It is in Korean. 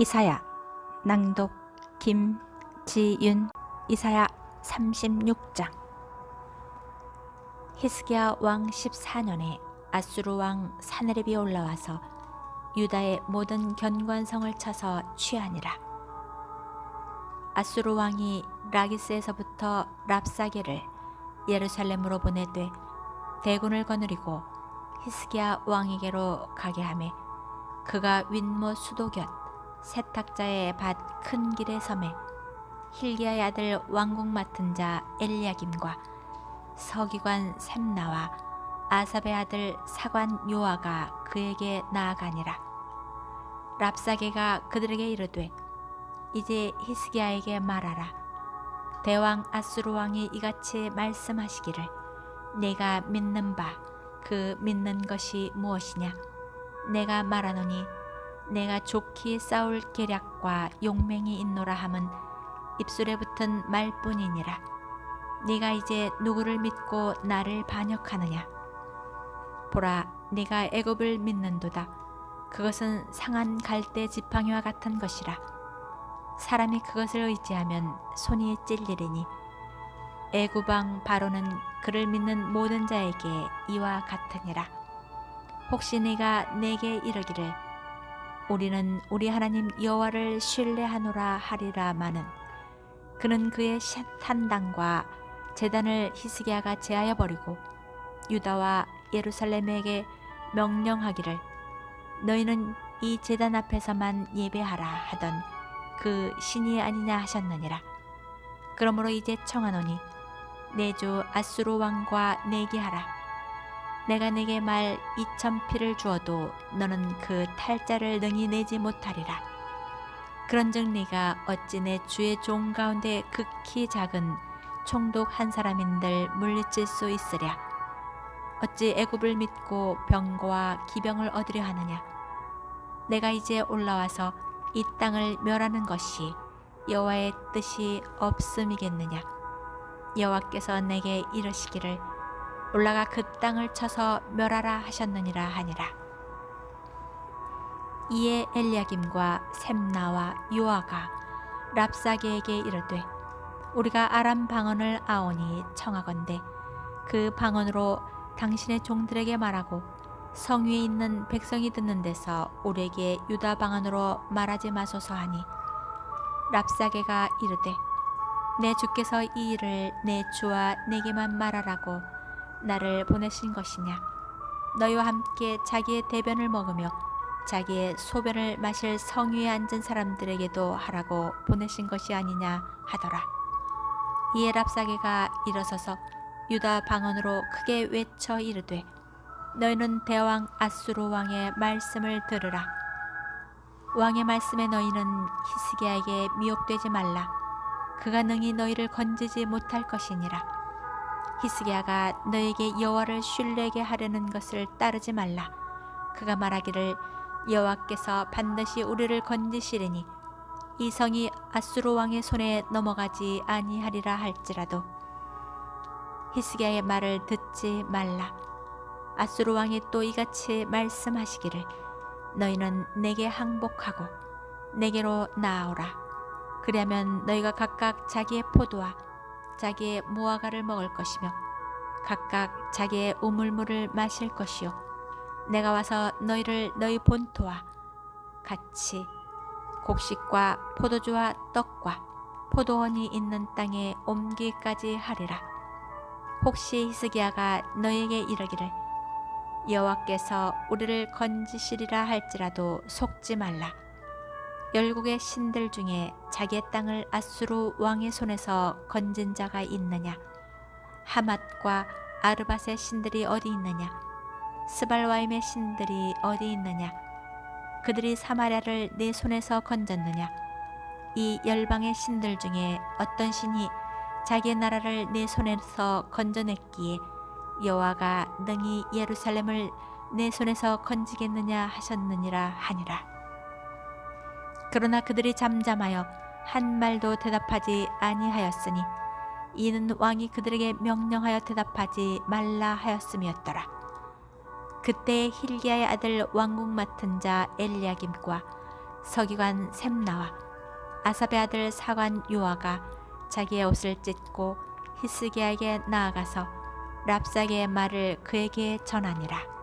이사야 낭독 김지윤 이사야 36장. 히스기야 왕 14년에 아수르 왕 사네립이 올라와서 유다의 모든 견관성을 쳐서 취하니라. 아수르 왕이 라기스에서부터 랍사게를 예루살렘으로 보내되 대군을 거느리고 히스기야 왕에게로 가게 하매 그가 윗모 수도 곁 세탁자의 밭 큰 길의 섬에 힐기야의 아들 왕궁 맡은 자 엘리야김과 서기관 샘나와 아삽의 아들 사관 요아가 그에게 나아가니라. 랍사게가 그들에게 이르되 이제 히스기야에게 말하라. 대왕 아수르 왕이 이같이 말씀하시기를 내가 믿는 바 그 믿는 것이 무엇이냐? 내가 말하노니 내가 좋게 싸울 계략과 용맹이 있노라 함은 입술에 붙은 말뿐이니라. 네가 이제 누구를 믿고 나를 반역하느냐? 보라 네가 애굽을 믿는도다. 그것은 상한 갈대 지팡이와 같은 것이라. 사람이 그것을 의지하면 손이 찔리리니. 애굽왕 바로는 그를 믿는 모든 자에게 이와 같으니라. 혹시 네가 내게 이르기를 우리는 우리 하나님 여호와를 신뢰하노라 하리라마는 그는 그의 산당과 제단을 히스기야가 제하여 버리고 유다와 예루살렘에게 명령하기를 너희는 이 제단 앞에서만 예배하라 하던 그 신이 아니냐 하셨느니라. 그러므로 이제 청하노니 내주 아수르 왕과 내게 하라 내가 내게 말 이천 피를 주어도 너는 그 탈자를 능히 내지 못하리라. 그런즉 네가 어찌 내 주의 종 가운데 극히 작은 총독 한 사람인들 물리칠 수 있으랴. 어찌 애굽을 믿고 병거와 기병을 얻으려 하느냐. 내가 이제 올라와서 이 땅을 멸하는 것이 여호와의 뜻이 없음이겠느냐. 여호와께서 내게 이르시기를 올라가 그 땅을 쳐서 멸하라 하셨느니라 하니라. 이에 엘리야김과 샘나와 요아가 랍사게에게 이르되 우리가 아람 방언을 아오니 청하건대 그 방언으로 당신의 종들에게 말하고 성 위에 있는 백성이 듣는 데서 우리에게 유다 방언으로 말하지 마소서 하니 랍사게가 이르되 내 주께서 이 일을 내 주와 내게만 말하라고 나를 보내신 것이냐? 너희와 함께 자기의 대변을 먹으며 자기의 소변을 마실 성위에 앉은 사람들에게도 하라고 보내신 것이 아니냐 하더라. 이에 랍사게가 일어서서 유다 방언으로 크게 외쳐 이르되 너희는 대왕 아수르 왕의 말씀을 들으라. 왕의 말씀에 너희는 히스기야에게 미혹되지 말라. 그가 능히 너희를 건지지 못할 것이니라 히스기야가 너에게 여호와를 신뢰게 하려는 것을 따르지 말라. 그가 말하기를 여호와께서 반드시 우리를 건지시리니 이 성이 아수르 왕의 손에 넘어가지 아니하리라 할지라도 히스기야의 말을 듣지 말라. 아수르 왕이 또 이같이 말씀하시기를 너희는 내게 항복하고 내게로 나아오라. 그리하면 너희가 각각 자기의 포도와 자기의 무화과를 먹을 것이며 각각 자기의 우물물을 마실 것이요. 내가 와서 너희를 너희 본토와 같이 곡식과 포도주와 떡과 포도원이 있는 땅에 옮기까지 하리라. 혹시 히스기야가 너에게 이르기를 여호와께서 우리를 건지시리라 할지라도 속지 말라 열국의 신들 중에 자기의 땅을 아수르 왕의 손에서 건진 자가 있느냐? 하맛과 아르밧의 신들이 어디 있느냐? 스발와임의 신들이 어디 있느냐? 그들이 사마리아를 내 손에서 건졌느냐? 이 열방의 신들 중에 어떤 신이 자기의 나라를 내 손에서 건져냈기에 여호와가 능히 예루살렘을 내 손에서 건지겠느냐 하셨느니라 하니라. 그러나 그들이 잠잠하여 한 말도 대답하지 아니하였으니 이는 왕이 그들에게 명령하여 대답하지 말라 하였음이었더라. 그때 힐기야의 아들 왕궁 맡은 자 엘리야김과 서기관 셈나와 아삽의 아들 사관 요아가 자기의 옷을 찢고 히스기야에게 나아가서 랍사게의 말을 그에게 전하니라